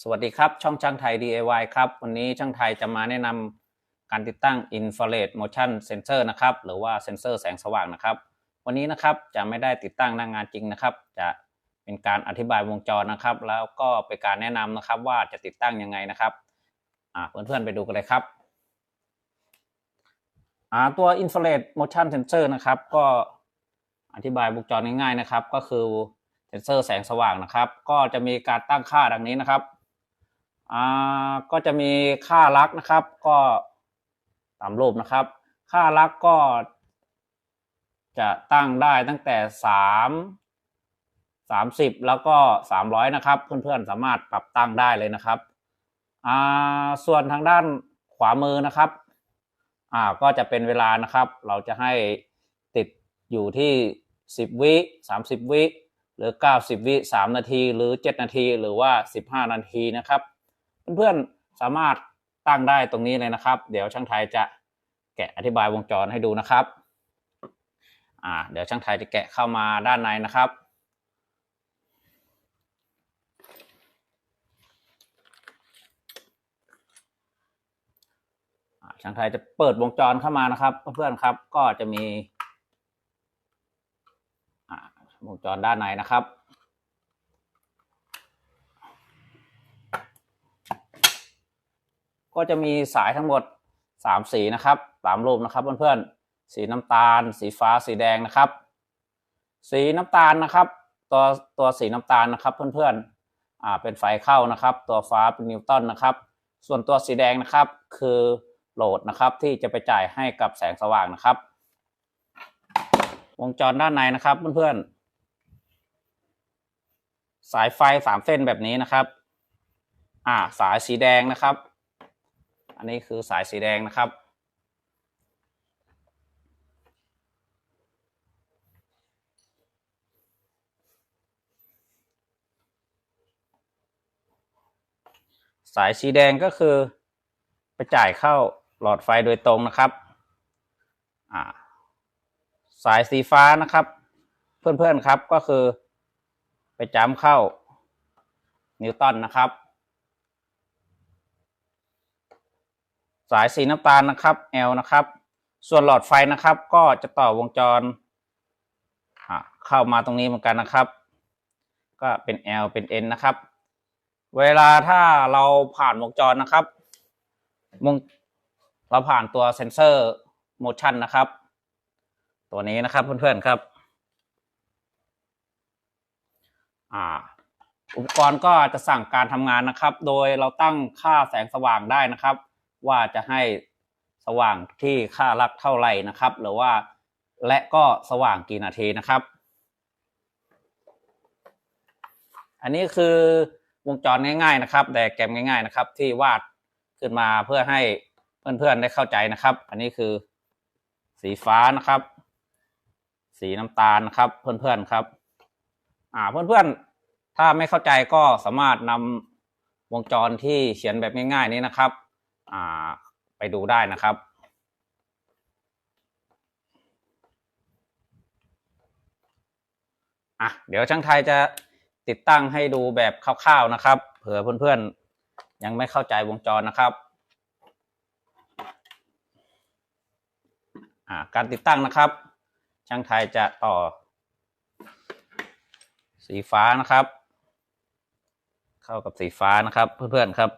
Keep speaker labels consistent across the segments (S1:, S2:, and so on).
S1: สวัสดีครับ ช่องช่างไทย DIY ครับ วันนี้ช่างไทยจะมาแนะนำการติดตั้ง Infrared Motion Sensor นะครับ หรือว่าเซนเซอร์แสงสว่างนะครับ วันนี้นะครับจะไม่ได้ติดตั้งหน้างงานจริงนะครับ จะเป็นการอธิบายวงจรนะครับ แล้วก็เป็นการแนะนำนะครับว่าจะติดตั้งยังไงนะครับเพื่อนๆไปดูกันเลยครับตัว Infrared Motion Sensor นะครับ ก็อธิบายวงจรง่ายๆนะครับ ก็คือเซนเซอร์แสงสว่างนะครับ ก็จะมีการตั้งค่าดังนี้นะครับ อ่าก็จะมีค่าลักนะครับ ก็ตามรูปนะครับ ค่าลักก็จะตั้งได้ตั้งแต่สามสามสิบแล้วก็สามร้อยนะครับ เพื่อนๆสามารถปรับตั้งได้เลยนะครับอ่าส่วนทางด้านขวามือนะครับอ่าก็จะเป็นเวลานะครับ เราจะให้ติดอยู่ที่สิบวิสามสิบวิหรือเก้าสิบวิสามนาที หรือเจ็ดนาที หรือว่าสิบห้านาทีนะครับ เพื่อนๆสามารถตั้งได้ตรงนี้เลยนะครับ เดี๋ยวช่างไทยจะแกะอธิบายวงจรให้ดูนะครับอ่าเดี๋ยวช่างไทยจะแกะเข้ามาด้านในนะครับช่างไทยจะเปิดวงจรเข้ามานะครับเพื่อนๆครับก็จะมีวงจรด้านในนะครับ ก็จะมีสายทั้งหมดสามสีนะครับสามรูปนะครับเพื่อนๆ สีน้ำตาล สีฟ้า สีแดงนะครับ สีน้ำตาลนะครับ ตัวตัวสีน้ำตาลนะครับเพื่อนๆ อ่า เป็นไฟเข้านะครับ ตัวฟ้าเป็นนิวตันนะครับ ส่วนตัวสีแดงนะครับ คือโหลดนะครับที่จะไปจ่ายให้กับแสงสว่างนะครับ วงจรด้านในนะครับเพื่อนๆ สายไฟสามเส้นแบบนี้นะครับ อ่า สายสีแดงนะครับ อันนี้คือสายสีแดงนะครับ สายสีแดงก็คือไปจ่ายเข้าหลอดไฟโดยตรงนะครับสายสีฟ้านะครับ เพื่อนๆครับก็คือไปจ้ำเข้านิวตันนะครับ สายสีน้ำตาลนะครับ L นะครับ ส่วนหลอดไฟนะครับ ก็จะต่อวงจรเข้ามาตรงนี้เหมือนกันนะครับ ก็เป็น L เป็น N นะครับ เวลาถ้าเราผ่านวงจรนะครับวงเราผ่านตัวเซนเซอร์โมชันนะครับ ตัวนี้นะครับเพื่อนๆครับอุปกรณ์ก็จะสั่งการทำงานนะครับ โดยเราตั้งค่าแสงสว่างได้นะครับ ว่าจะให้สว่างที่ค่าลักเท่าไหร่นะครับ หรือว่าและก็สว่างกี่นาทีนะครับ อันนี้คือวงจรง่าย ๆนะครับแต่แกรมง่าย ๆนะครับ ที่วาดขึ้นมาเพื่อให้เพื่อนๆได้เข้าใจนะครับ อันนี้คือสีฟ้านะครับ สีน้ำตาลนะครับ เพื่อนๆครับ อ่าเพื่อนๆถ้าไม่เข้าใจก็สามารถนำวงจรที่เขียนแบบง่ายๆนี้นะครับ ไปดูได้นะครับอะเดี๋ยวช่างไทยจะติดตั้งให้ดูแบบคร่าวๆนะครับ เผื่อเพื่อนๆ ยังไม่เข้าใจวงจรนะครับการติดตั้งนะครับ ช่างไทยจะต่อ สีฟ้านะครับ เข้ากับสีฟ้านะครับ เพื่อนๆครับ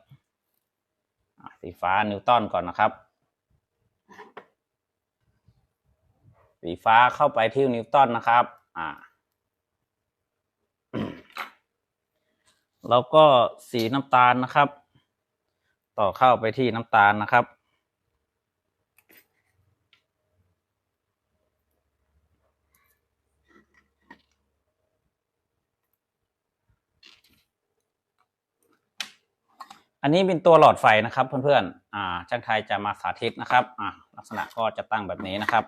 S1: สีฟ้านิวตันก่อนนะครับ สีฟ้าเข้าไปที่นิวตันนะครับ อ่า แล้วก็สีน้ำตาลนะครับ ต่อเข้าไปที่น้ำตาลนะครับ อันนี้เป็นตัวหลอดไฟนะครับเพื่อนๆ อ่า ช่างไทยจะมาสาธิตนะครับ อ่าลักษณะก็จะตั้งแบบนี้นะครับ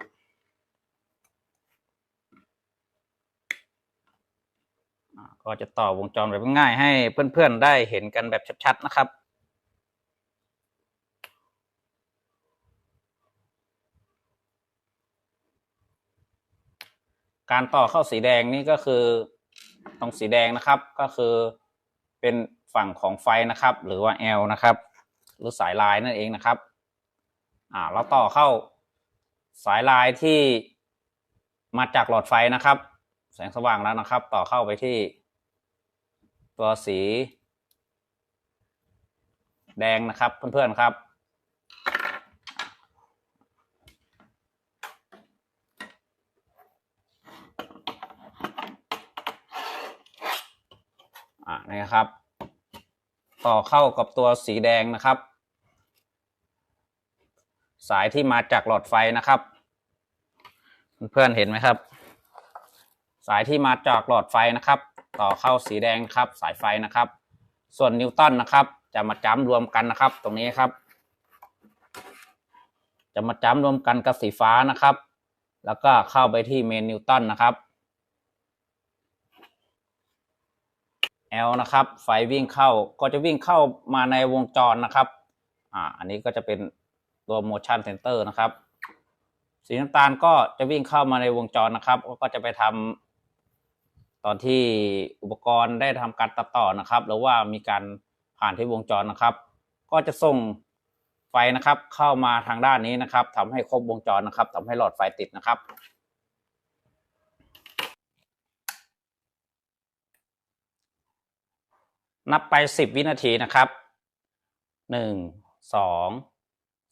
S1: ก็จะต่อวงจรแบบง่ายให้เพื่อนๆได้เห็นกันแบบชัดๆนะครับการต่อเข้าสีแดงนี่ก็คือตรงสีแดงนะครับ ก็คือเป็น ฝั่งของไฟนะครับ หรือว่า L นะครับ หรือสายลายนั่นเองนะครับ อ่าเราต่อเข้าสายลายที่มาจากหลอดไฟนะครับ แสงสว่างแล้วนะครับ ต่อเข้าไปที่ ตัวสี แดงนะครับเพื่อนๆครับอ่านี่นะครับ ต่อเข้ากับตัวสีแดงนะครับ สายที่มาจากหลอดไฟนะครับ เพื่อนเห็นไหมครับ สายที่มาจากหลอดไฟนะครับ ต่อเข้าสีแดงครับ สายไฟนะครับ ส่วนนิวตันนะครับ จะมาจ้ำรวมกันนะครับ ตรงนี้ครับ จะมาจ้ำรวมกันกับสีฟ้านะครับ แล้วก็เข้าไปที่เมนนิวตันนะครับ L นะครับ ไฟวิ่งเข้าก็จะวิ่งเข้ามาในวงจรนะครับอ่าอันนี้ก็จะเป็นตัว motion center นะครับ สีน้ำตาลก็จะวิ่งเข้ามาในวงจรนะครับ ก็จะไปทำตอนที่อุปกรณ์ได้ทำการตัดต่อนะครับ หรือว่ามีการผ่านที่วงจรนะครับ ก็จะส่งไฟนะครับเข้ามาทางด้านนี้นะครับทำให้ครบวงจรนะครับทำให้หลอดไฟติดนะครับ นับไปสิบวินาทีนะครับหนึ่งสอง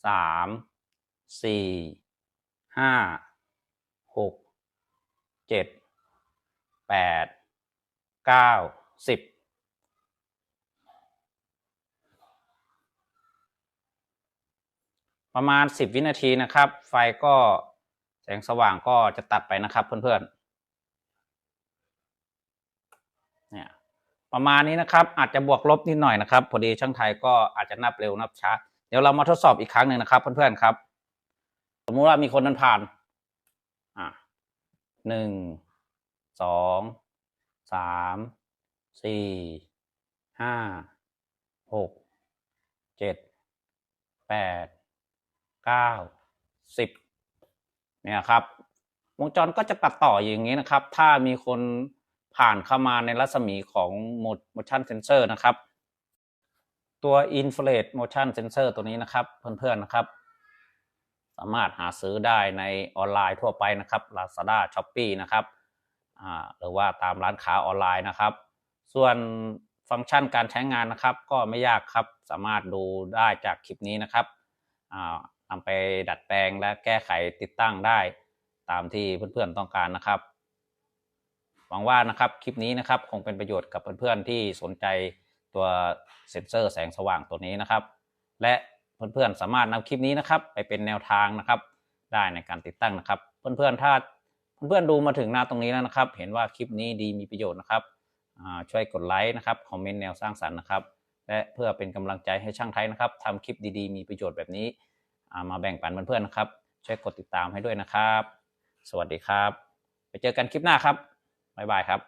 S1: สามสี่ห้าหกเจ็ดแปดเก้าสิบประมาณสิบวินาทีนะครับ ไฟก็แสงสว่างก็จะตัดไปนะครับเพื่อนๆเนี่ย ประมาณนี้นะครับอาจจะบวกลบนิดหน่อยนะครับ พอดีช่างไทยก็อาจจะนับเร็วนับช้า เดี๋ยวเรามาทดสอบอีกครั้งหนึ่งนะครับ เพื่อนๆครับ สมมุติว่ามีคนเดินผ่านอะหนึ่งสองสามสี่ห้าหกเจ็ดแปดเก้าสิบเนี่ยครับ วงจรก็จะตัดต่ออย่างนี้นะครับ ถ้ามีคน ผ่านเข้ามาในรัศมีของ motion sensor นะครับ ตัว infrared motion sensor ตัวนี้นะครับ เพื่อนๆนะครับ สามารถหาซื้อได้ในออนไลน์ทั่วไปนะครับ Lazada Shopee นะครับหรือว่าตามร้านค้าออนไลน์นะครับ ส่วนฟังก์ชันการใช้งานนะครับ ก็ไม่ยากครับสามารถดูได้จากคลิปนี้นะครับนำไปดัดแปลงและแก้ไขติดตั้งได้ตามที่เพื่อนๆต้องการนะครับ หวังว่านะครับคลิปนี้นะครับคงเป็นประโยชน์กับเพื่อนๆที่สนใจตัวเซ็นเซอร์แสงสว่างตัวนี้นะครับ และเพื่อนๆสามารถนำคลิปนี้นะครับ ไปเป็นแนวทางนะครับ ได้ในการติดตั้งนะครับ เพื่อนๆถ้าเพื่อนๆดูมาถึงหน้าตรงนี้แล้วนะครับ เห็นว่าคลิปนี้ดีมีประโยชน์นะครับช่วยกดไลค์นะครับคอมเมนต์แนวสร้างสรรค์นะครับ และเพื่อเป็นกำลังใจให้ช่างไทยนะครับทำคลิปดีๆ มีประโยชน์แบบนี้มาแบ่งปันเพื่อนๆนะครับ ช่วยกดติดตามให้ด้วยนะครับ สวัสดีครับ ไปเจอกันคลิปหน้าครับ บ๊ายบายครับ